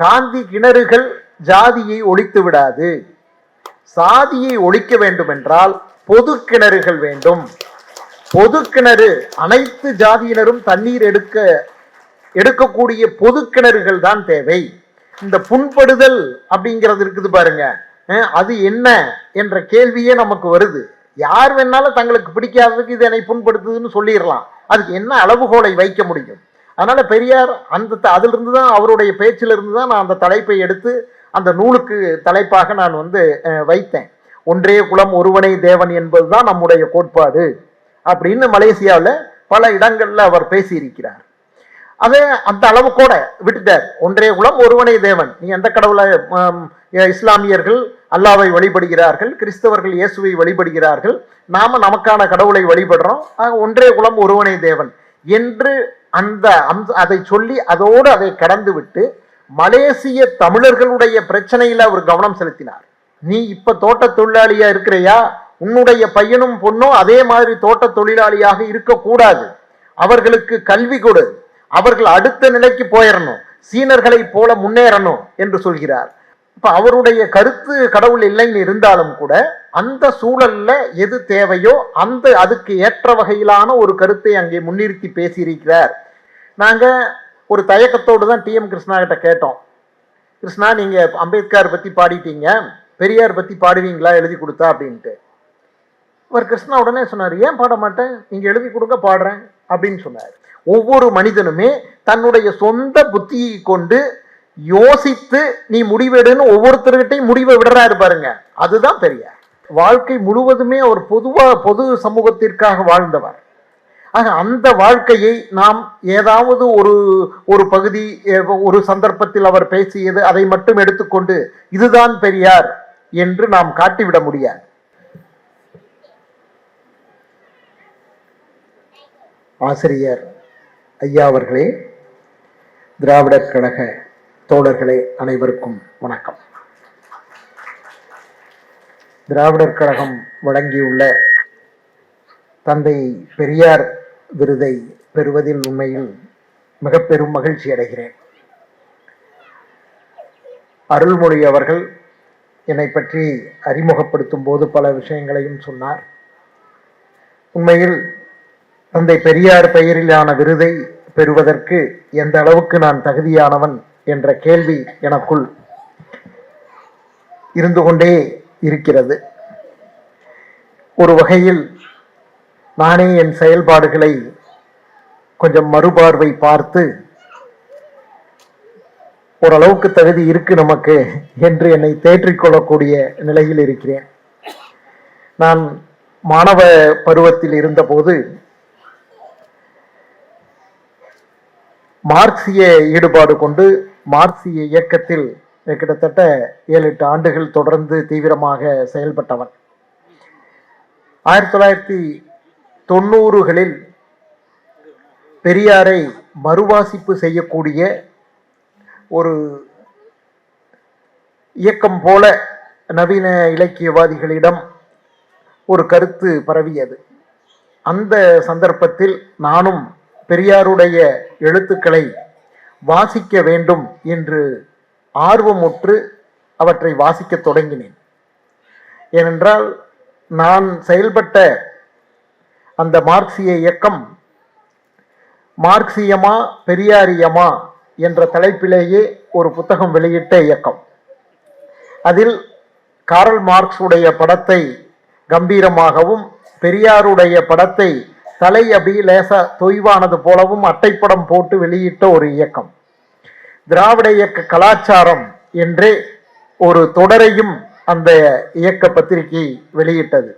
காந்தி கிணறுகள் ஜாதியை ஒழித்து விடாது. சாதியை ஒழிக்க வேண்டும் என்றால் பொது கிணறுகள் வேண்டும். பொது கிணறு அனைத்து ஜாதியினரும் தண்ணீர் எடுக்க எடுக்கக்கூடிய பொது கிணறுகள் தான் தேவை. இந்த புண்படுதல் அப்படிங்கிறது இருக்குது பாருங்க. அது என்ன என்ற கேள்வியே நமக்கு வருது. யார் வேணாலும் தங்களுக்கு பிடிக்காததுக்கு இதனை புண்படுத்துதுன்னு சொல்லிடலாம். அதுக்கு என்ன அளவுகோலை வைக்க முடியும்? அதனால பெரியார் அந்த த- அதிலிருந்து தான் அவருடைய பேச்சிலிருந்து தான் நான் அந்த தலைப்பை எடுத்து அந்த நூலுக்கு தலைப்பாக நான் வந்து வைத்தேன். ஒன்றே குலம் ஒருவனே தேவன் என்பதுதான் நம்முடைய கோட்பாடு அப்படின்னு மலேசியாவில் பல இடங்களில் அவர் பேசியிருக்கிறார். அதை அந்த அளவு கூட விட்டுட்டார். ஒன்றே குலம் ஒருவனே தேவன். நீ எந்த கடவுளை இஸ்லாமியர்கள் அல்லாவை வழிபடுகிறார்கள் கிறிஸ்தவர்கள் இயேசுவை வழிபடுகிறார்கள் நாம நமக்கான கடவுளை வழிபடுறோம் ஒன்றே குலம் ஒருவனே தேவன் என்று அந்த அம்ச அதை சொல்லி அதோடு அதை கடந்து விட்டு மலேசிய தமிழர்களுடைய பிரச்சனையில் அவர் கவனம் செலுத்தினார். நீ இப்ப தோட்ட தொழிலாளியா இருக்கிறையா? உன்னுடைய பையனும் பொண்ணும் அதே மாதிரி தோட்ட தொழிலாளியாக இருக்கக்கூடாது. அவர்களுக்கு கல்வி கொடு. அவர்கள் அடுத்த நிலைக்கு போயிடணும் சீனர்களை போல முன்னேறணும் என்று சொல்கிறார். இப்ப அவருடைய கருத்து கடவுள் இல்லைன்னு இருந்தாலும் கூட அந்த சூழல்ல எது தேவையோ அந்த அதுக்கு ஏற்ற வகையிலான ஒரு கருத்தை அங்கே முன்னிறுத்தி பேசியிருக்கிறார். நாங்க ஒரு தயக்கத்தோடு தான் டிஎம் கிருஷ்ணா கிட்ட கேட்டோம். கிருஷ்ணா நீங்க அம்பேத்கர் பத்தி பாடிட்டீங்க பெரியார் பத்தி பாடுவீங்களா எழுதி கொடுத்தா அப்படின்ட்டு. அவர் கிருஷ்ணா உடனே சொன்னார் ஏன் பாட மாட்டேன்? நீங்க எழுதி கொடுக்க பாடுறேன் அப்படின்னு சொன்னார். ஒவ்வொரு மனிதனுமே தன்னுடைய சொந்த புத்தியை கொண்டு யோசித்து நீ முடிவெடுன்னு ஒவ்வொருத்தர்கிட்டையும் முடிவை விடுறாரு பாருங்க அதுதான் பெரியார் வாழ்க்கை முழுவதுமே அவர் பொதுவாக பொது சமூகத்திற்காக வாழ்ந்தவர். ஆக அந்த வாழ்க்கையை நாம் ஏதாவது ஒரு ஒரு பகுதி ஒரு சந்தர்ப்பத்தில் அவர் பேசியது அதை மட்டும் எடுத்துக்கொண்டு இதுதான் பெரியார் என்று நாம் காட்டிவிட முடியாது. ஆசிரியர் ஐயா அவர்களே திராவிடர் கழக தோழர்களே அனைவருக்கும் வணக்கம். திராவிடர் கழகம் வழங்கியுள்ள தந்தை பெரியார் விருதை பெறுவதில் உண்மையில் மிக பெரும் மகிழ்ச்சி அடைகிறேன். அருள்மொழி அவர்கள் என்னை பற்றி அறிமுகப்படுத்தும் போது பல விஷயங்களையும் சொன்னார். உண்மையில் தந்தை பெரியார் பெயரிலான விருதை பெறுவதற்கு எந்த அளவுக்கு நான் தகுதியானவன் என்ற கேள்வி எனக்குள் இருந்து கொண்டே இருக்கிறது. ஒரு வகையில் நானே என் செயல்பாடுகளை கொஞ்சம் மறுபார்வை பார்த்து ஓரளவுக்கு தகுதி இருக்கு நமக்கு என்று என்னை தேற்றிக்கொள்ளக்கூடிய நிலையில் இருக்கிறேன். நான் மாணவ பருவத்தில் இருந்தபோது மார்க்சிய ஈடுபாடு கொண்டு மார்க்சிய இயக்கத்தில் கிட்டத்தட்ட ஏழு எட்டு ஆண்டுகள் தொடர்ந்து தீவிரமாக செயல்பட்டவன். ஆயிரத்தி தொள்ளாயிரத்தி தொண்ணூறுகளில் பெரியாரை மறுவாசிப்பு செய்யக்கூடிய ஒரு இயக்கம் போல நவீன இலக்கியவாதிகளிடம் ஒரு கருத்து பரவியது. அந்த சந்தர்ப்பத்தில் நானும் பெரியாருடைய எழுத்துக்களை வாசிக்க வேண்டும் என்று ஆர்வமுற்று அவற்றை வாசிக்கத் தொடங்கினேன். ஏனென்றால் நான் செயல்பட்ட அந்த மார்க்சிய இயக்கம் மார்க்சியமா பெரியாரியமா என்ற தலைப்பிலேயே ஒரு புத்தகம் வெளியிட்ட இயக்கம். அதில் காரல் மார்க்ஸ் உடைய படத்தை கம்பீரமாகவும் பெரியாருடைய படத்தை தலை அப்படி லேசா தொய்வானது போலவும் அட்டைப்படம் போட்டு வெளியிட்ட ஒரு இயக்கம். திராவிட இயக்க கலாச்சாரம் என்றே ஒரு தொடரையும் அந்த இயக்க பத்திரிகை வெளியிட்டது.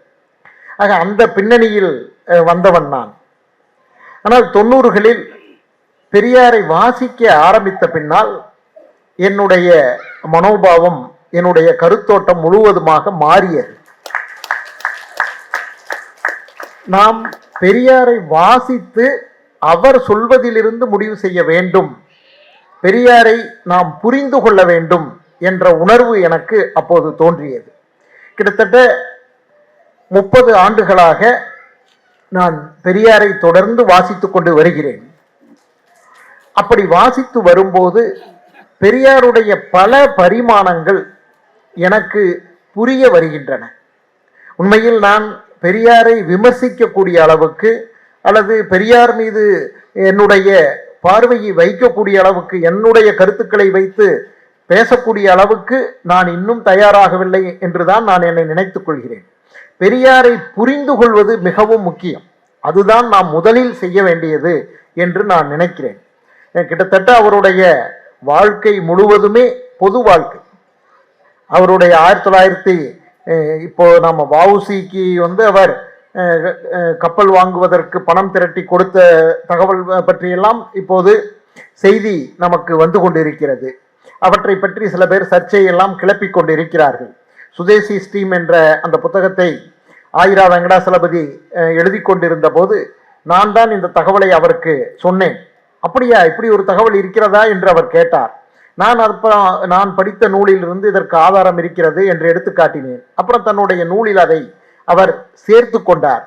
ஆக அந்த பின்னணியில் வந்தவன் நான். ஆனால் தொண்ணூறுகளில் பெரியாரை வாசிக்க ஆரம்பித்த பின்னால் என்னுடைய மனோபாவம் என்னுடைய கருத்தோட்டம் முழுவதுமாக மாறியது. நாம் பெரியாரை வாசித்து அவர் சொல்வதிலிருந்து முடிவு செய்ய வேண்டும். பெரியாரை நாம் புரிந்து கொள்ள வேண்டும் என்ற உணர்வு எனக்கு அப்போது தோன்றியது. கிட்டத்தட்ட முப்பது ஆண்டுகளாக நான் பெரியாரை தொடர்ந்து வாசித்து கொண்டு வருகிறேன். அப்படி வாசித்து வரும்போது பெரியாருடைய பல பரிமாணங்கள் எனக்கு புரிய வருகின்றன. உண்மையில் நான் பெரியாரை விமர்சிக்கக்கூடிய அளவுக்கு அல்லது பெரியார் மீது என்னுடைய பார்வையை வைக்கக்கூடிய அளவுக்கு என்னுடைய கருத்துக்களை வைத்து பேசக்கூடிய அளவுக்கு நான் இன்னும் தயாராகவில்லை என்றுதான் நான் என்னை நினைத்துக் கொள்கிறேன். பெரியாரை புரிந்து கொள்வது மிகவும் முக்கியம். அதுதான் நாம் முதலில் செய்ய வேண்டியது என்று நான் நினைக்கிறேன். கிட்டத்தட்ட அவருடைய வாழ்க்கை முழுவதுமே பொது வாழ்க்கை. அவருடைய ஆயிரத்தி தொள்ளாயிரத்தி இப்போ நம்ம வவுசிக்கு வந்து அவர் கப்பல் வாங்குவதற்கு பணம் திரட்டி கொடுத்த தகவல் பற்றியெல்லாம் இப்போது செய்தி நமக்கு வந்து கொண்டிருக்கிறது. அவற்றை பற்றி சில பேர் சர்ச்சையெல்லாம் கிளப்பிக் கொண்டிருக்கிறார்கள். சுதேசி ஸ்டீம் என்ற அந்த புத்தகத்தை ஆயிரா வெங்கடாசலபதி எழுதி கொண்டிருந்த போது நான் தான் இந்த தகவலை அவருக்கு சொன்னேன். அப்படியா? இப்படி ஒரு தகவல் இருக்கிறதா? என்று அவர் கேட்டார். நான் அப்புறம் நான் படித்த நூலிலிருந்து இதற்கு ஆதாரம் இருக்கிறது என்று எடுத்து காட்டினேன். அப்புறம் தன்னுடைய நூலில் அதை அவர் சேர்த்து கொண்டார்.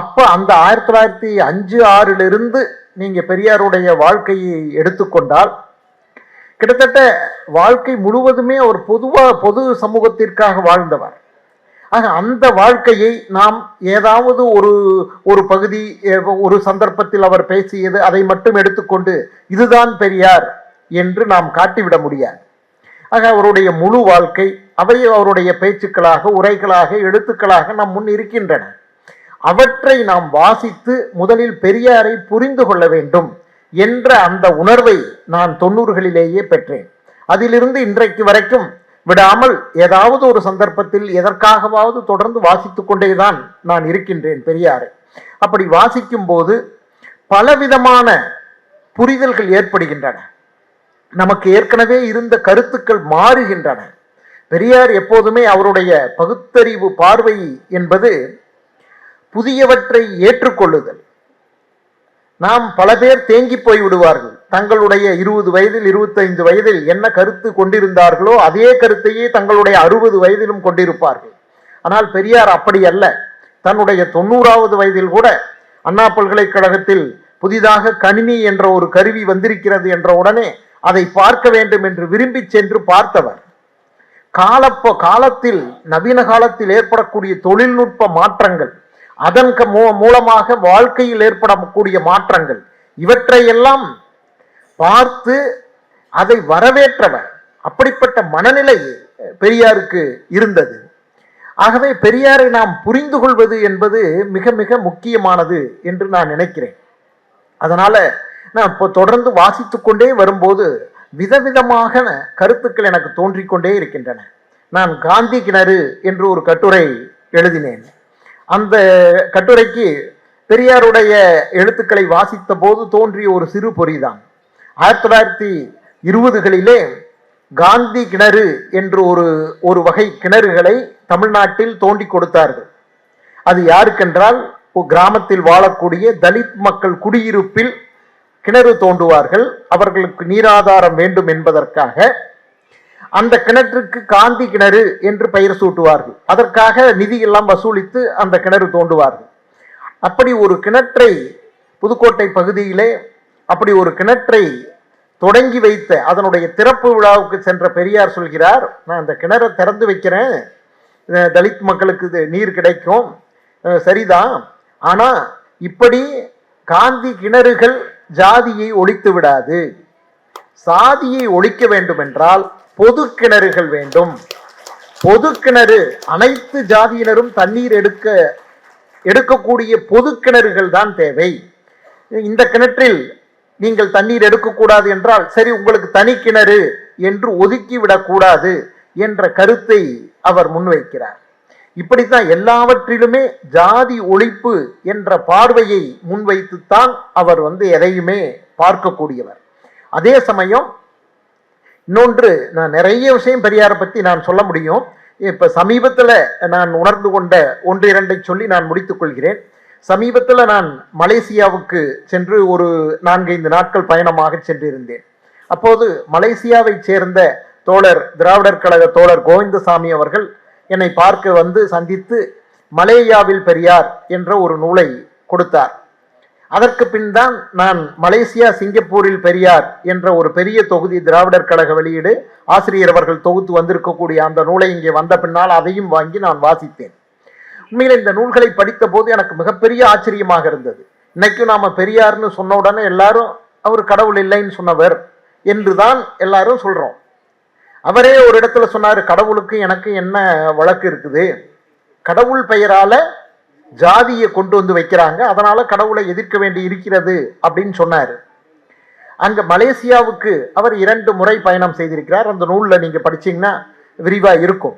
அப்போ அந்த ஆயிரத்தி தொள்ளாயிரத்தி அஞ்சு ஆறிலிருந்து நீங்கள் பெரியாருடைய வாழ்க்கையை எடுத்துக்கொண்டால் கிட்டத்தட்ட வாழ்க்கை முழுவதுமே அவர் பொதுவாக பொது சமூகத்திற்காக வாழ்ந்தவர். ஆக அந்த வாழ்க்கையை நாம் ஏதாவது ஒரு ஒரு பகுதி ஒரு சந்தர்ப்பத்தில் அவர் பேசியது அதை மட்டும் எடுத்துக்கொண்டு இதுதான் பெரியார். என்று நாம் காட்டிவிட முடியாது. ஆக அவருடைய முழு வாழ்க்கை அவை அவருடைய பேச்சுக்களாக உரைகளாக எழுத்துக்களாக நம் முன் இருக்கின்றன. அவற்றை நாம் வாசித்து முதலில் பெரியாரை புரிந்து கொள்ள வேண்டும் என்ற அந்த உணர்வை நான் தொண்ணூறுகளிலேயே பெற்றேன். அதிலிருந்து இன்றைக்கு வரைக்கும் விடாமல் ஏதாவது ஒரு சந்தர்ப்பத்தில் எதற்காகவாவது தொடர்ந்து வாசித்து கொண்டேதான் நான் இருக்கின்றேன் பெரியாரை. அப்படி வாசிக்கும் போது பலவிதமான புரிதல்கள் ஏற்படுகின்றன. நமக்கு ஏற்கனவே இருந்த கருத்துக்கள் மாறுகின்றன. பெரியார் எப்போதுமே அவருடைய பகுத்தறிவு பார்வை என்பது புதியவற்றை ஏற்றுக்கொள்ளுதல். நாம் பல பேர் தேங்கி போய் விடுவார்கள். தங்களுடைய இருபது வயதில் இருபத்தைந்து வயதில் என்ன கருத்து கொண்டிருந்தார்களோ அதே கருத்தையே தங்களுடைய அறுபது வயதிலும் கொண்டிருப்பார்கள். ஆனால் பெரியார் அப்படி அல்ல. தன்னுடைய தொண்ணூறாவது வயதில் கூட அண்ணா பல்கலைக்கழகத்தில் புதிதாக கணினி என்ற ஒரு கருவி வந்திருக்கிறது என்ற உடனே அதை பார்க்க வேண்டும் என்று விரும்பி சென்று பார்த்தவர். காலப்போ காலத்தில் நவீன காலத்தில் ஏற்படக்கூடிய தொழில்நுட்ப மாற்றங்கள் அதன் க- மூ- மூலமாக வாழ்க்கையில் ஏற்படக்கூடிய மாற்றங்கள் இவற்றையெல்லாம் பார்த்து அதை வரவேற்றவர். அப்படிப்பட்ட மனநிலை பெரியாருக்கு இருந்தது. ஆகவே பெரியாரை நாம் புரிந்து கொள்வது என்பது மிக மிக முக்கியமானது என்று நான் நினைக்கிறேன். அதனால நான் இப்போ தொடர்ந்து வாசித்து கொண்டே வரும்போது விதவிதமாக கருத்துக்கள் எனக்கு தோன்றிக்கொண்டே இருக்கின்றன. நான் காந்தி கிணறு என்று ஒரு கட்டுரை எழுதினேன். அந்த கட்டுரைக்கு பெரியாருடைய எழுத்துக்களை வாசித்த போது தோன்றிய ஒரு சிறு பொறிதான். ஆயிரத்தி தொள்ளாயிரத்தி இருபதுகளிலே காந்தி கிணறு என்று ஒரு ஒரு வகை கிணறுகளை தமிழ்நாட்டில் தோண்டி கொடுத்தார்கள். அது யாருக்கென்றால் கிராமத்தில் வாழக்கூடிய தலித் மக்கள் குடியிருப்பில் கிணறு தோண்டுவார்கள். அவர்களுக்கு நீராதாரம் வேண்டும் என்பதற்காக அந்த கிணற்றுக்கு காந்தி கிணறு என்று பெயர் சூட்டுவார்கள். அதற்காக நிதி எல்லாம் வசூலித்து அந்த கிணறு தோண்டுவார்கள். அப்படி ஒரு கிணற்றை புதுக்கோட்டை பகுதியிலே அப்படி ஒரு கிணற்றை தொடங்கி வைத்த அதனுடைய திறப்பு விழாவுக்கு சென்ற பெரியார் சொல்கிறார் நான் அந்த கிணறை திறந்து வைக்கிறேன். தலித் மக்களுக்கு இது நீர் கிடைக்கும். சரிதான். ஆனால் இப்படி காந்தி கிணறுகள் ஜாதியை ஒழித்து விடாது. சாதியை ஒழிக்க வேண்டும் என்றால் பொது கிணறுகள் வேண்டும். பொது கிணறு அனைத்து ஜாதியினரும் தண்ணீர் எடுக்க எடுக்கக்கூடிய பொது கிணறுகள் தான் தேவை. இந்த கிணற்றில் நீங்கள் தண்ணீர் எடுக்கக்கூடாது என்றால் சரி உங்களுக்கு தனி கிணறு என்று ஒதுக்கிவிடக்கூடாது என்ற கருத்தை அவர் முன்வைக்கிறார். இப்படித்தான் எல்லாவற்றிலுமே ஜாதி ஒழிப்பு என்ற பார்வையை முன்வைத்துத்தான் அவர் வந்து எதையுமே பார்க்கக்கூடியவர். அதே சமயம் இன்னொன்று நான் நிறைய விஷயம் பெரியாரை பற்றி நான் சொல்ல முடியும். இப்போ சமீபத்தில் நான் உணர்ந்து கொண்ட ஒன்று இரண்டை சொல்லி நான் முடித்துக்கொள்கிறேன் சமீபத்தில் நான் மலேசியாவுக்கு சென்று ஒரு நான்கைந்து நாட்கள் பயணமாக சென்றிருந்தேன். அப்போது மலேசியாவை சேர்ந்த தோழர் திராவிடர் கழக தோழர் கோவிந்தசாமி அவர்கள் என்னை பார்க்க வந்து சந்தித்து மலேயாவில் பெரியார் என்ற ஒரு நூலை கொடுத்தார். அதற்கு பின் தான் நான் மலேசியா சிங்கப்பூரில் பெரியார் என்ற ஒரு பெரிய தொகுதி திராவிடர் கழக வெளியீடு ஆசிரியர் அவர்கள் தொகுத்து வந்திருக்கக்கூடிய அந்த நூலை இங்கே வந்த பின்னால் அதையும் வாங்கி நான் வாசித்தேன். உண்மையில் இந்த நூல்களை படித்த போது எனக்கு மிகப்பெரிய ஆச்சரியமாக இருந்தது. இன்னைக்கும் நாம பெரியார்னு சொன்ன உடனே எல்லாரும் அவர் கடவுள் இல்லைன்னு சொன்னவர் என்றுதான் எல்லாரும் சொல்றோம். அவரே ஒரு இடத்துல சொன்னார் கடவுளுக்கு எனக்கு என்ன வழக்கு இருக்குது? கடவுள் பெயரால ஜாதியை கொண்டு வந்து வைக்கிறாங்க. அதனால கடவுளை எதிர்க்க வேண்டி இருக்கிறது அப்படின்னு சொன்னார். அங்க மலேசியாவுக்கு அவர் இரண்டு முறை பயணம் செய்திருக்கிறார். அந்த நூலில் நீங்க படிச்சீங்கன்னா விரிவா இருக்கும்.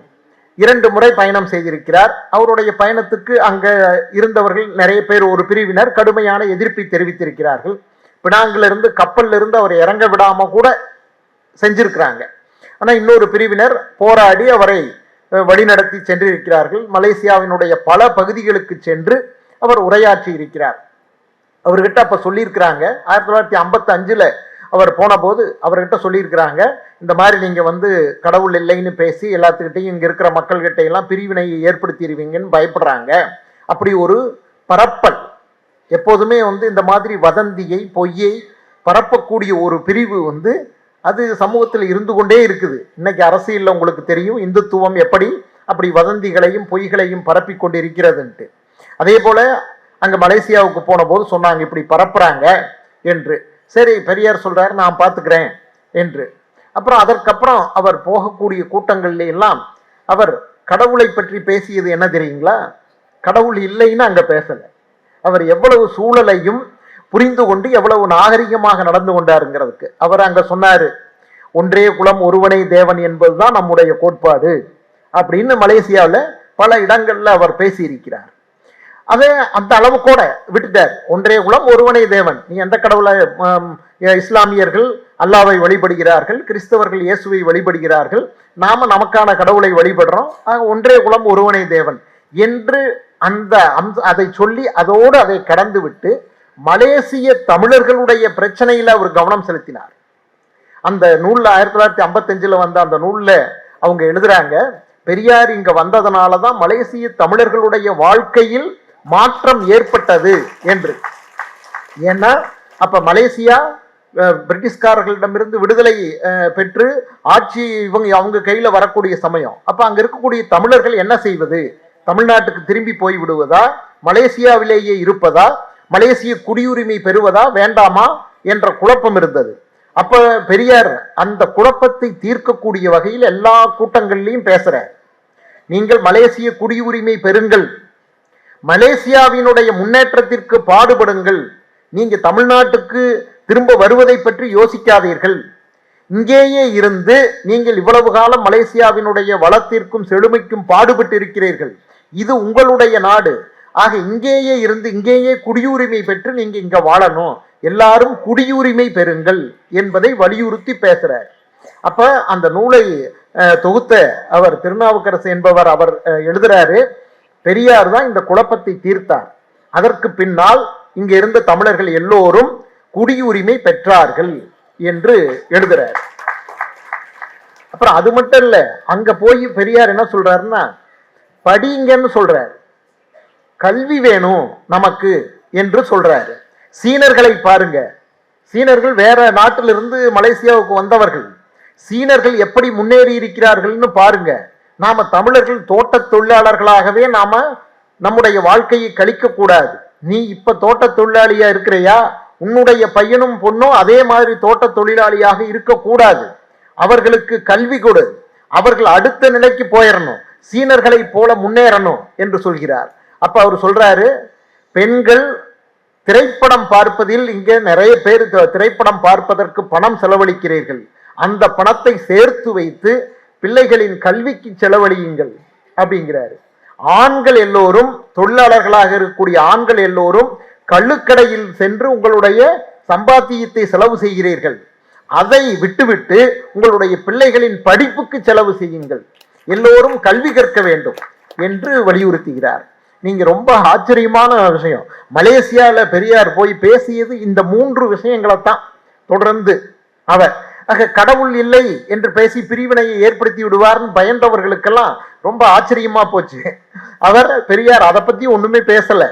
இரண்டு முறை பயணம் செய்திருக்கிறார். அவருடைய பயணத்துக்கு அங்க இருந்தவர்கள் நிறைய பேர் ஒரு பிரிவினர் கடுமையான எதிர்ப்பை தெரிவித்திருக்கிறார்கள். பினாங்கிலிருந்து கப்பல்ல இருந்து அவர் இறங்க விடாம கூட செஞ்சிருக்கிறாங்க. ஆனால் இன்னொரு பிரிவினர் போராடி அவரை வழிநடத்தி சென்றிருக்கிறார்கள். மலேசியாவினுடைய பல பகுதிகளுக்கு சென்று அவர் உரையாற்றி இருக்கிறார் அவர்கிட்ட அப்போ சொல்லியிருக்கிறாங்க. ஆயிரத்தி தொள்ளாயிரத்தி ஐம்பத்தி அஞ்சில் அவர் போன போது அவர்கிட்ட சொல்லியிருக்கிறாங்க. இந்த மாதிரி நீங்கள் வந்து கடவுள் இல்லைன்னு பேசி எல்லாத்துக்கிட்டையும் இங்கே இருக்கிற மக்கள்கிட்ட எல்லாம் பிரிவினையை ஏற்படுத்திடுவீங்கன்னு பயப்படுறாங்க. அப்படி ஒரு பரப்பல். எப்போதுமே வந்து இந்த மாதிரி வதந்தியை பொய்யை பரப்பக்கூடிய ஒரு பிரிவு வந்து அது சமூகத்தில் இருந்து கொண்டே இருக்குது. இன்னைக்கு அரசியலில் உங்களுக்கு தெரியும் இந்துத்துவம் எப்படி அப்படி வதந்திகளையும் பொய்களையும் பரப்பி கொண்டு இருக்கிறதுன்ட்டு அதே போல் அங்கே மலேசியாவுக்கு போன போது சொன்னாங்க இப்படி பரப்புறாங்க என்று. சரி பெரியார் சொல்கிறார் நான் பார்த்துக்கிறேன் என்று. அப்புறம் அதற்கப்புறம் அவர் போகக்கூடிய கூட்டங்கள்ல எல்லாம் அவர் கடவுளை பற்றி பேசியது என்ன தெரியுங்களா? கடவுள் இல்லைன்னு அங்கே பேசலை. அவர் எவ்வளவு சூழலையும் புரிந்து கொண்டு எவ்வளவு நாகரிகமாக நடந்து கொண்டாருங்கிறதுக்கு. அவர் அங்க சொன்னாரு ஒன்றே குலம் ஒருவனே தேவன் என்பதுதான் நம்முடைய கோட்பாடு. அப்படின்னு மலேசியாவில் பல இடங்கள்ல அவர் பேசியிருக்கிறார். அதை அந்த அளவு கூட விட்டுட்டார். ஒன்றே குலம் ஒருவனே தேவன். நீ எந்த கடவுளை இஸ்லாமியர்கள் அல்லாவை வழிபடுகிறார்கள் கிறிஸ்தவர்கள் இயேசுவை வழிபடுகிறார்கள் நாம நமக்கான கடவுளை வழிபடுறோம். ஒன்றே குலம் ஒருவனே தேவன் என்று அந்த அம்ச அதை சொல்லி அதோடு அதை கடந்து விட்டு மலேசிய தமிழர்களுடைய பிரச்சனையில் அவர் கவனம் செலுத்தினார். அந்த நூலில் ஆயிரத்தி தொள்ளாயிரத்தி ஐம்பத்தஞ்சில் வந்த அந்த நூலில் அவங்க எழுதுறாங்க பெரியார் இங்கே வந்ததனால தான் மலேசிய தமிழர்களுடைய வாழ்க்கையில் மாற்றம் ஏற்பட்டது என்று. ஏன்னா அப்போ மலேசியா பிரிட்டிஷ்காரர்களிடமிருந்து விடுதலை பெற்று ஆட்சி இவங்க அவங்க கையில் வரக்கூடிய சமயம். அப்போ அங்கே இருக்கக்கூடிய தமிழர்கள் என்ன செய்வது? தமிழ்நாட்டுக்கு திரும்பி போய் விடுவதா? மலேசியாவிலேயே இருப்பதா? மலேசிய குடியுரிமை பெறுவதா வேண்டாமா என்ற குழப்பம் இருந்தது. அப்ப பெரியார் அந்த குழப்பத்தை தீர்க்கக்கூடிய வகையில் எல்லா கூட்டங்கள்லையும் பேசுறார். நீங்கள் மலேசிய குடியுரிமை பெறுங்கள். மலேசியாவினுடைய முன்னேற்றத்திற்கு பாடுபடுங்கள். நீங்க தமிழ்நாட்டுக்கு திரும்ப வருவதை பற்றி யோசிக்காதீர்கள். இங்கேயே இருந்து நீங்கள் இவ்வளவு காலம் மலேசியாவினுடைய வளத்திற்கும் செழுமைக்கும் பாடுபட்டு இருக்கிறீர்கள் இது உங்களுடைய நாடு. ஆக இங்கேயே இருந்து இங்கேயே குடியுரிமை பெற்று நீங்க இங்க வாழணும். எல்லாரும் குடியுரிமை பெறுங்கள் என்பதை வலியுறுத்தி பேசுறார். அப்ப அந்த நூலை தொகுத்த அவர் திருநாவுக்கரசு என்பவர் அவர் எழுதுறாரு பெரியார் தான் இந்த குழப்பத்தை தீர்த்தார். அதற்கு பின்னால் இங்க இருந்த தமிழர்கள் எல்லோரும் குடியுரிமை பெற்றார்கள் என்று எழுதுறார். அப்புறம் அது மட்டும் இல்ல அங்க போய் பெரியார் என்ன சொல்றாருன்னா படிங்கன்னு சொல்றாரு. கல்வி வேணும் நமக்கு என்று சொல்றாரு. சீனர்களை பாருங்க. சீனர்கள் வேற நாட்டிலிருந்து மலேசியாவுக்கு வந்தவர்கள். சீனர்கள் எப்படி முன்னேறி இருக்கிறார்கள்னு பாருங்க. நாம தமிழர்கள் தோட்ட தொழிலாளர்களாகவே நாம நம்முடைய வாழ்க்கையை கழிக்க கூடாது. நீ இப்ப தோட்ட தொழிலாளியா இருக்கிறையா? உன்னுடைய பையனும் பொண்ணும் அதே மாதிரி தோட்ட தொழிலாளியாக இருக்கக்கூடாது அவர்களுக்கு கல்வி கொடு. அவர்கள் அடுத்த நிலைக்கு போயிடணும் சீனர்களை போல முன்னேறணும் என்று சொல்கிறார். அப்ப அவர் சொல்றாரு பெண்கள் திரைப்படம் பார்ப்பதில் இங்கே நிறைய பேர் திரைப்படம் பார்ப்பதற்கு பணம் செலவழிக்கிறீர்கள். அந்த பணத்தை சேர்த்து வைத்து பிள்ளைகளின் கல்விக்கு செலவழியுங்கள் அப்படிங்கிறாரு. ஆண்கள் எல்லோரும் தொழிலாளர்களாக இருக்கக்கூடிய ஆண்கள் எல்லோரும் கள்ளுக்கடையில் சென்று உங்களுடைய சம்பாத்தியத்தை செலவு செய்கிறீர்கள். அதை விட்டுவிட்டு உங்களுடைய பிள்ளைகளின் படிப்புக்கு செலவு செய்யுங்கள். எல்லோரும் கல்வி கற்க வேண்டும் என்று வலியுறுத்துகிறார். நீங்க ரொம்ப ஆச்சரியமான விஷயம். மலேசியால பெரியார் போய் பேசியது இந்த மூன்று விஷயங்களை தான் தொடர்ந்து அவர். ஆக கடவுள் இல்லை என்று பேசி பிரிவினையை ஏற்படுத்தி விடுவார்னு பயந்தவர்களுக்கெல்லாம் ரொம்ப ஆச்சரியமா போச்சு. அவர் பெரியார் அதை பத்தி ஒண்ணுமே பேசல.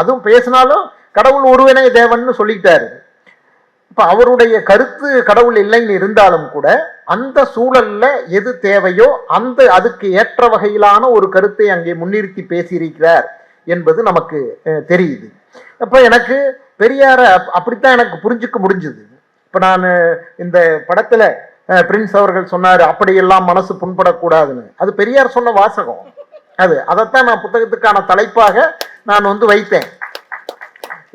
அதுவும் பேசினாலும் கடவுள் ஒருவனே தேவன் சொல்லிட்டாரு. இப்போ அவருடைய கருத்து கடவுள் இல்லைன்னு இருந்தாலும் கூட அந்த சூழல்ல எது தேவையோ அந்த அதுக்கு ஏற்ற வகையிலான ஒரு கருத்தை அங்கே முன்னிறுத்தி பேசியிருக்கிறார் என்பது நமக்கு தெரியுது. அப்போ எனக்கு பெரியார அப்- அப்படித்தான் எனக்கு புரிஞ்சுக்க முடிஞ்சுது. இப்போ நான் இந்த படத்தில் பிரின்ஸ் அவர்கள் சொன்னார் அப்படியெல்லாம் மனசு புண்படக்கூடாதுன்னு. அது பெரியார் சொன்ன வாசகம். அது அதைத்தான் நான் புத்தகத்துக்கான தலைப்பாக நான் வந்து வைத்தேன்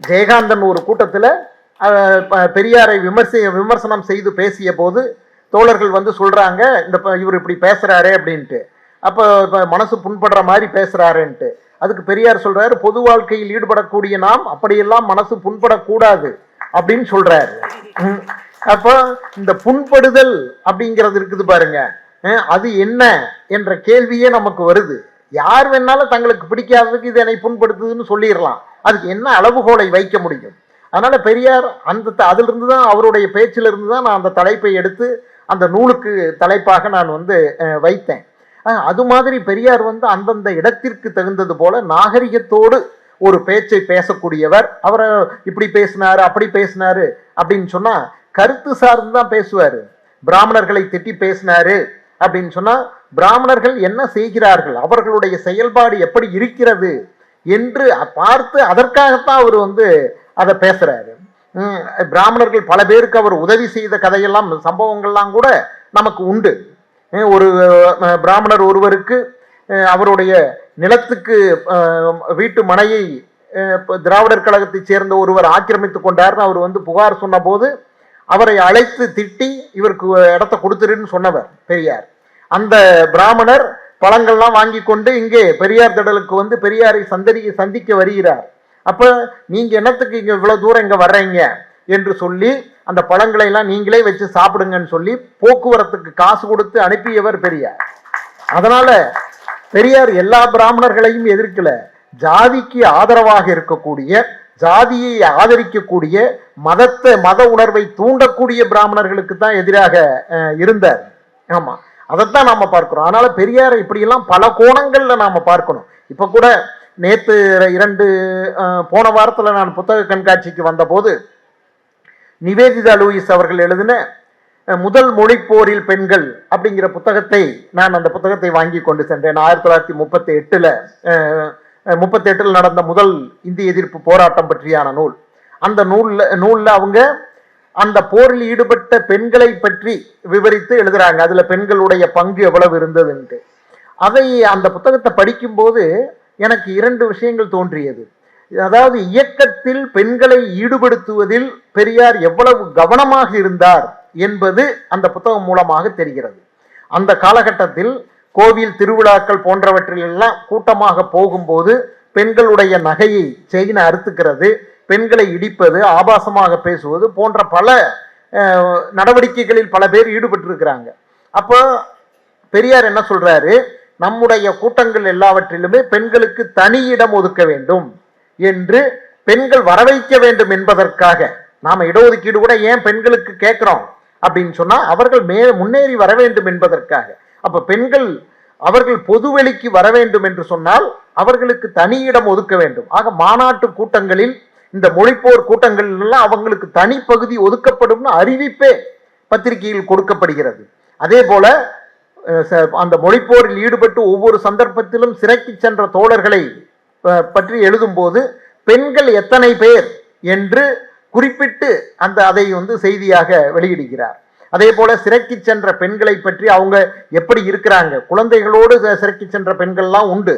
ஜெயகாந்தன் ஒரு கூட்டத்தில் பெரியாரை விமர்சி விமர்சனம் செய்து பேசிய போது தோழர்கள் வந்து சொல்கிறாங்க இந்த இவர் இப்படி பேசுகிறாரே அப்படின்ட்டு. அப்போ இப்போ மனசு புண்படுற மாதிரி பேசுகிறாருன்ட்டு அதுக்கு பெரியார் சொல்கிறாரு பொது வாழ்க்கையில் ஈடுபடக்கூடிய நாம் அப்படியெல்லாம் மனசு புண்படக்கூடாது அப்படின்னு சொல்கிறாரு அப்போ இந்த புண்படுதல் அப்படிங்கிறது இருக்குது பாருங்க. அது என்ன என்ற கேள்வியே நமக்கு வருது. யார் வேணாலும் தங்களுக்கு பிடிக்காததுக்கு இது என்னை புண்படுத்துதுன்னு சொல்லிடலாம். அதுக்கு என்ன அளவுகோலை வைக்க முடியும்? அதனால பெரியார் அந்த த- அதிலிருந்து தான் அவருடைய பேச்சிலிருந்து தான் நான் அந்த தலைப்பை எடுத்து அந்த நூலுக்கு தலைப்பாக நான் வந்து வைத்தேன். அது மாதிரி பெரியார் வந்து அந்தந்த இடத்திற்கு தகுந்தது போல நாகரிகத்தோடு ஒரு பேச்சை பேசக்கூடியவர். அவரை இப்படி பேசினாரு அப்படி பேசினாரு அப்படின்னு சொன்னா கருத்து சார்ந்து தான் பேசுவார். பிராமணர்களை திட்டி பேசினாரு அப்படின்னு சொன்னா பிராமணர்கள் என்ன செய்கிறார்கள்? அவர்களுடைய செயல்பாடு எப்படி இருக்கிறது? என்று பார்த்து அதற்காகத்தான் அவர் வந்து அதை பேசுறாரு. பிராமணர்கள் பல பேருக்கு அவர் உதவி செய்த கதையெல்லாம் சம்பவங்கள்லாம் கூட நமக்கு உண்டு. ஒரு பிராமணர் ஒருவருக்கு அவருடைய நிலத்துக்கு வீட்டு மனையை திராவிடர் கழகத்தைச் சேர்ந்த ஒருவர் ஆக்கிரமித்து கொண்டார்னு அவர் வந்து புகார் சொன்னபோது அவரை அழைத்து திட்டி இவருக்கு இடத்த கொடுத்துருன்னு சொன்னவர் பெரியார். அந்த பிராமணர் பழங்கள்லாம் வாங்கி கொண்டு இங்கே பெரியார் திடலுக்கு வந்து பெரியாரை சந்தடி சந்திக்க வருகிறார். அப்போ நீங்கள் என்னத்துக்கு இங்கே இவ்வளோ தூரம் இங்கே வர்றீங்க என்று சொல்லி அந்த பழங்களை எல்லாம் நீங்களே வச்சு சாப்பிடுங்கன்னு சொல்லி போக்குவரத்துக்கு காசு கொடுத்து அனுப்பியவர் பெரியார். அதனால பெரியார் எல்லா பிராமணர்களையும் எதிர்க்கல. ஜாதிக்கு ஆதரவாக இருக்கக்கூடிய ஜாதியை ஆதரிக்கக்கூடிய மதத்தை மத உணர்வை தூண்டக்கூடிய பிராமணர்களுக்கு தான் எதிராக இருந்தார். ஆமாம் அதைத்தான் நாம் பார்க்குறோம். அதனால் பெரியாரை இப்படியெல்லாம் பல கோணங்களில் நாம் பார்க்கணும். இப்போ கூட நேற்று இரண்டு போன வாரத்தில் நான் புத்தக கண்காட்சிக்கு வந்தபோது நிவேதிதா லூயிஸ் அவர்கள் எழுதின முதல் மொழிப்போரில் பெண்கள் அப்படிங்கிற புத்தகத்தை நான் அந்த புத்தகத்தை வாங்கி கொண்டு சென்றேன். ஆயிரத்தி தொள்ளாயிரத்தி முப்பத்தி எட்டில் முப்பத்தி எட்டில் நடந்த முதல் இந்திய எதிர்ப்பு போராட்டம் பற்றியான நூல். அந்த நூலில் நூலில் அவங்க அந்த போரில் ஈடுபட்ட பெண்களை பற்றி விவரித்து எழுதுறாங்க. அதில் பெண்களுடைய பங்கு எவ்வளவு இருந்ததுன்ட்டு. அதை அந்த புத்தகத்தை படிக்கும்போது எனக்கு இரண்டு விஷயங்கள் தோன்றியது. அதாவது இயக்கத்தில் பெண்களை ஈடுபடுத்துவதில் பெரியார் எவ்வளவு கவனமாக இருந்தார் என்பது அந்த புத்தகம் மூலமாக தெரிகிறது. அந்த காலகட்டத்தில் கோவில் திருவிழாக்கள் போன்றவற்றிலெல்லாம் கூட்டமாக போகும்போது பெண்களுடைய நகையை செயினை அறுத்துக்கிறது பெண்களை இடிப்பது ஆபாசமாக பேசுவது போன்ற பல நடவடிக்கைகளில் பல பேர் ஈடுபட்டிருக்கிறாங்க. அப்போ பெரியார் என்ன சொல்கிறாரு நம்முடைய கூட்டங்கள் எல்லாவற்றிலுமே பெண்களுக்கு தனி இடம் ஒதுக்க வேண்டும் என்று பெண்கள் வரவைக்க வேண்டும் என்பதற்காக நாம் இடஒதுக்கீடு கூட ஏன் பெண்களுக்கு கேட்குறோம் அப்படின்னு சொன்னால் அவர்கள் மே முன்னேறி வர வேண்டும் என்பதற்காக. அப்போ பெண்கள் அவர்கள் பொதுவெளிக்கு வர வேண்டும் என்று சொன்னால் அவர்களுக்கு தனி இடம் ஒதுக்க வேண்டும். ஆக மாநாட்டு கூட்டங்களில் இந்த மொழிப்போர் கூட்டங்களிலெல்லாம் அவங்களுக்கு தனி பகுதி ஒதுக்கப்படும்னு அறிவிப்பே பத்திரிகையில் கொடுக்கப்படுகிறது. அதே போல அந்த மொழிப்போரில் ஈடுபட்டு ஒவ்வொரு சந்தர்ப்பத்திலும் சிறைக்கு சென்ற தோழர்களை பற்றி எழுதும்போது பெண்கள் எத்தனை பேர்? என்று குறிப்பிட்டு அந்த அதை வந்து செய்தியாக வெளியிடுகிறார். அதே போல சிறைக்கு சென்ற பெண்களை பற்றி அவங்க எப்படி இருக்கிறாங்க? குழந்தைகளோடு சிறைக்கு சென்ற பெண்கள்லாம் உண்டு.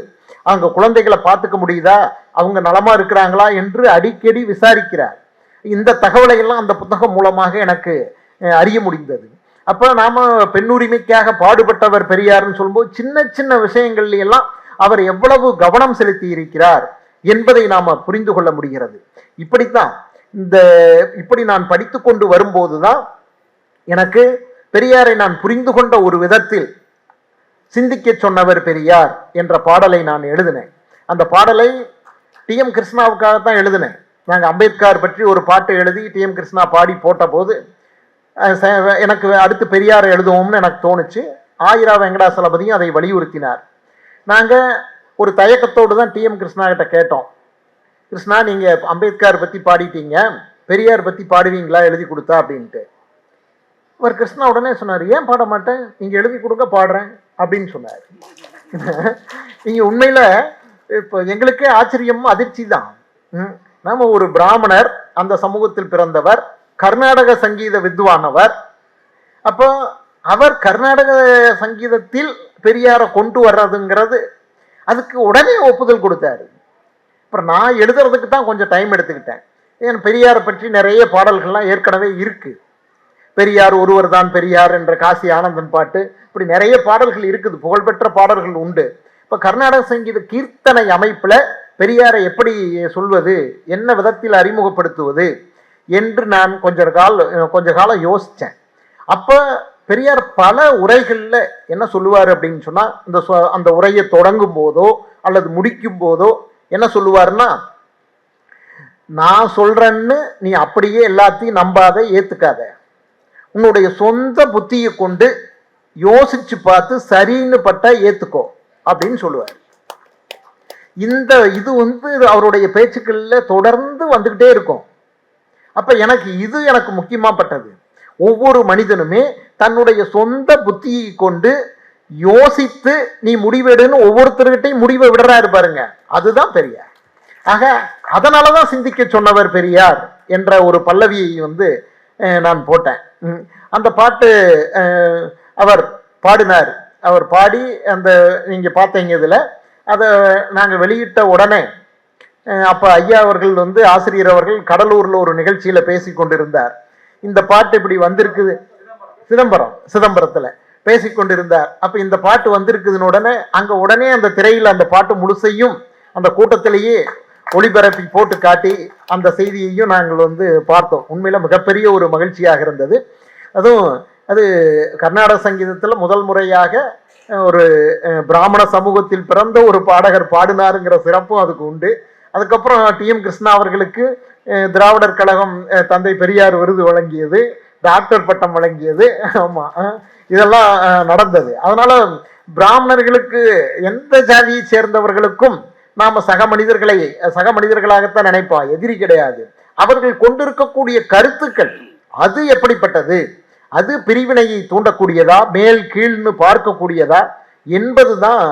அவங்க குழந்தைகளை பார்த்துக்க முடியுதா? அவங்க நலமா இருக்கிறாங்களா? என்று அடிக்கடி விசாரிக்கிறார். இந்த தகவலை எல்லாம் அந்த புத்தகம் மூலமாக எனக்கு அறிய முடிந்தது. அப்போ நாம் பெண் உரிமைக்காக பாடுபட்டவர் பெரியார்னு சொல்லும்போது சின்ன சின்ன விஷயங்கள்ல எல்லாம் அவர் எவ்வளவு கவனம் செலுத்தி இருக்கிறார் என்பதை நாம் புரிந்து கொள்ள முடிகிறது. இப்படித்தான் இந்த இப்படி நான் படித்து கொண்டு வரும்போதுதான் எனக்கு பெரியாரை நான் புரிந்து கொண்ட ஒரு விதத்தில் சிந்திக்க சொன்னவர் பெரியார் என்ற பாடலை நான் எழுதினேன். அந்த பாடலை டி எம் கிருஷ்ணாவுக்காக தான் எழுதினேன். நாங்கள் அம்பேத்கர் பற்றி ஒரு பாட்டு எழுதி டி எம் கிருஷ்ணா பாடி போட்ட போது எனக்கு அடுத்து பெரியார் எழுதுவோம்னு எனக்கு தோணுச்சு. ஆயிரா வெங்கடாசலபதியும் அதை வலியுறுத்தினார். நாங்கள் ஒரு தயக்கத்தோடு தான் டி எம் கிருஷ்ணா கிட்ட கேட்டோம். கிருஷ்ணா நீங்கள் அம்பேத்கர் பற்றி பாடிட்டீங்க. பெரியார் பற்றி பாடுவீங்களா? எழுதி கொடுத்தா அப்படின்ட்டு. அவர் கிருஷ்ணா உடனே சொன்னார் ஏன் பாட மாட்டேன்? நீங்கள் எழுதி கொடுங்க பாடுறேன். அப்படின்னு சொன்னார். நீங்கள் உண்மையில் இப்போ எங்களுக்கே ஆச்சரியம் அதிர்ச்சி தான் நாம் ஒரு பிராமணர் அந்த சமூகத்தில் பிறந்தவர். கர்நாடக சங்கீத வித்வானவர். அப்போ அவர் கர்நாடக சங்கீதத்தில் பெரியாரை கொண்டு வர்றதுங்கிறது அதுக்கு உடனே ஒப்புதல் கொடுத்தாரு. அப்புறம் நான் எழுதுறதுக்கு தான் கொஞ்சம் டைம் எடுத்துக்கிட்டேன். ஏன் பெரியாரை பற்றி நிறைய பாடல்கள்லாம் ஏற்கனவே இருக்கு. பெரியார் ஒருவர் தான் பெரியார் என்ற காசி ஆனந்தன் பாட்டு. இப்படி நிறைய பாடல்கள் இருக்குது. புகழ்பெற்ற பாடல்கள் உண்டு. இப்போ கர்நாடக சங்கீத கீர்த்தனை அமைப்பில் பெரியாரை எப்படி சொல்வது? என்ன விதத்தில் அறிமுகப்படுத்துவது? என்று நான் கொஞ்ச கால கொஞ்ச காலம் யோசித்தேன் அப்போ பெரியார் பல உரைகளில் என்ன சொல்லுவார் அப்படின்னு சொன்னால் இந்த சொ- அந்த உரையை தொடங்கும் போதோ அல்லது முடிக்கும் போதோ என்ன சொல்லுவாருன்னா நான் சொல்கிறேன்னு நீ அப்படியே எல்லாத்தையும் நம்பாத ஏற்றுக்காத உன்னுடைய சொந்த புத்தியை கொண்டு யோசிச்சு பார்த்து சரின்னு பட்டா ஏற்றுக்கோ அப்படின்னு சொல்லுவார். இந்த இது வந்து அவருடைய பேச்சுக்களில் தொடர்ந்து வந்துக்கிட்டே இருக்கும். அப்போ எனக்கு இது எனக்கு முக்கியமாகப்பட்டது ஒவ்வொரு மனிதனுமே தன்னுடைய சொந்த புத்தியை கொண்டு யோசித்து நீ முடிவெடுன்னு ஒவ்வொருத்தர்கிட்டையும் முடிவை விடுறாரு பாருங்க. அதுதான் பெரியார். ஆக அதனாலதான் சிந்திக்க சொன்னவர் பெரியார் என்ற ஒரு பல்லவியை வந்து நான் போட்டேன். அந்த பாட்டு அவர் பாடினார். அவர் பாடி அந்த நீங்கள் பார்த்தீங்க இதில் அதை நாங்கள் வெளியிட்ட உடனே அப்போ ஐயா அவர்கள் வந்து ஆசிரியர் அவர்கள் கடலூரில் ஒரு நிகழ்ச்சியில் பேசி கொண்டிருந்தார். இந்த பாட்டு இப்படி வந்திருக்குது. சிதம்பரம் சிதம்பரத்தில் பேசி கொண்டிருந்தார். அப்போ இந்த பாட்டு வந்திருக்குதுன்னு உடனே அங்கே உடனே அந்த திரையில் அந்த பாட்டு முழுசையும் அந்த கூட்டத்திலேயே ஒளிபரப்பி போட்டு காட்டி அந்த செய்தியையும் நாங்கள் வந்து பார்த்தோம். உண்மையில் மிகப்பெரிய ஒரு மகிழ்ச்சியாக இருந்தது. அதுவும் அது கர்நாடக சங்கீதத்தில் முதல் முறையாக ஒரு பிராமண சமூகத்தில் பிறந்த ஒரு பாடகர் பாடினாருங்கிற சிறப்பும் அதுக்கு உண்டு. அதுக்கப்புறம் டி எம் கிருஷ்ணா அவர்களுக்கு திராவிடர் கழகம் தந்தை பெரியார் விருது வழங்கியது டாக்டர் பட்டம் வழங்கியது. ஆமாம் இதெல்லாம் நடந்தது. அதனால பிராமணர்களுக்கு எந்த ஜாதியை சேர்ந்தவர்களுக்கும் நாம் சக மனிதர்களை சக மனிதர்களாகத்தான் நினைப்போம். எதிரி கிடையாது. அவர்கள் கொண்டிருக்கக்கூடிய கருத்துக்கள் அது எப்படிப்பட்டது? அது பிரிவினையை தூண்டக்கூடியதா? மேல் கீழ்னு பார்க்கக்கூடியதா? என்பது தான்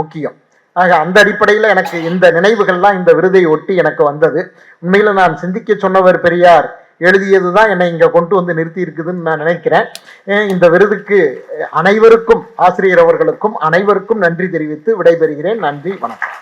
முக்கியம். ஆக அந்த அடிப்படையில் எனக்கு இந்த நினைவுகள்லாம் இந்த விருதை ஒட்டி எனக்கு வந்தது. உண்மையில் நான் சிந்திக்க சொன்னவர் பெரியார் எழுதியது தான் என்னை இங்கே கொண்டு வந்து நிறுத்தி இருக்குதுன்னு நான் நினைக்கிறேன். இந்த விருதுக்கு அனைவருக்கும் ஆசிரியர் அவர்களுக்கும் அனைவருக்கும் நன்றி தெரிவித்து விடைபெறுகிறேன். நன்றி வணக்கம்.